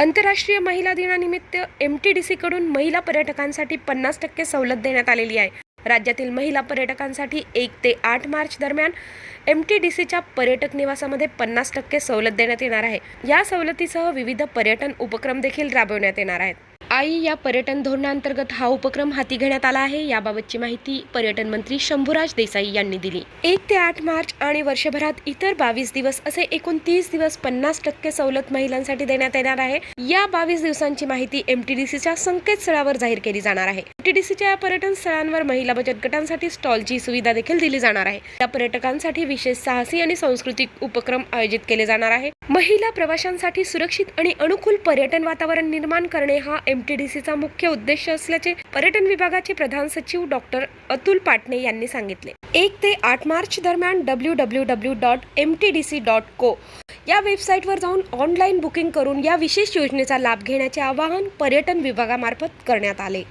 आंतरराष्ट्रीय महिला दिनानिमित्त एम टी डी सीकडून महिला पर्यटकांसाठी पन्नास टक्के सवलत देण्यात आलेली आहे. राज्यातील महिला पर्यटकांसाठी एक ते आठ मार्च दरम्यान एम टी डी सीच्या पर्यटक निवासामध्ये पन्नास टक्के सवलत देण्यात येणार आहे. या सवलतीसह विविध पर्यटन उपक्रम देखील राबवण्यात येणार आहेत. आई या पर्यटन धोरणांतर्गत हा उपक्रम हाती घेण्यात आला आहे. याबाबतची माहिती पर्यटन मंत्री शंभूराज देसाई यांनी दिली. एक ते आठ मार्च आणि वर्षभरात इतर बावीस दिवस असे एकूण तीस दिवस पन्नास टक्के सवलत महिलांसाठी देण्यात येणार आहे. या बावीस दिवसांची माहिती एमटीडीसीच्या संकेतस्थळावर जाहीर केली जाणार आहे. एमटीडीसीच्या या पर्यटन स्थळांवर महिला बचत गटांसाठी स्टॉलची सुविधा देखील दिली जाणार आहे. या पर्यटकांसाठी विशेष साहसी आणि सांस्कृतिक उपक्रम आयोजित केले जाणार आहे. महिला प्रवाशांसाठी सुरक्षित आणि अनुकूल पर्यटन वातावरण निर्माण करणे हा एम चा मुख्य उद्देश असल्याचे पर्यटन विभागाचे प्रधान सचिव डॉक्टर अतुल पाटणे यांनी सांगितले. एक ते आठ मार्च दरम्यान W W W dot M T D C dot co या वेबसाईटवर जाऊन ऑनलाईन बुकिंग करून या विशेष योजनेचा लाभ घेण्याचे आवाहन पर्यटन विभागामार्फत करण्यात आले.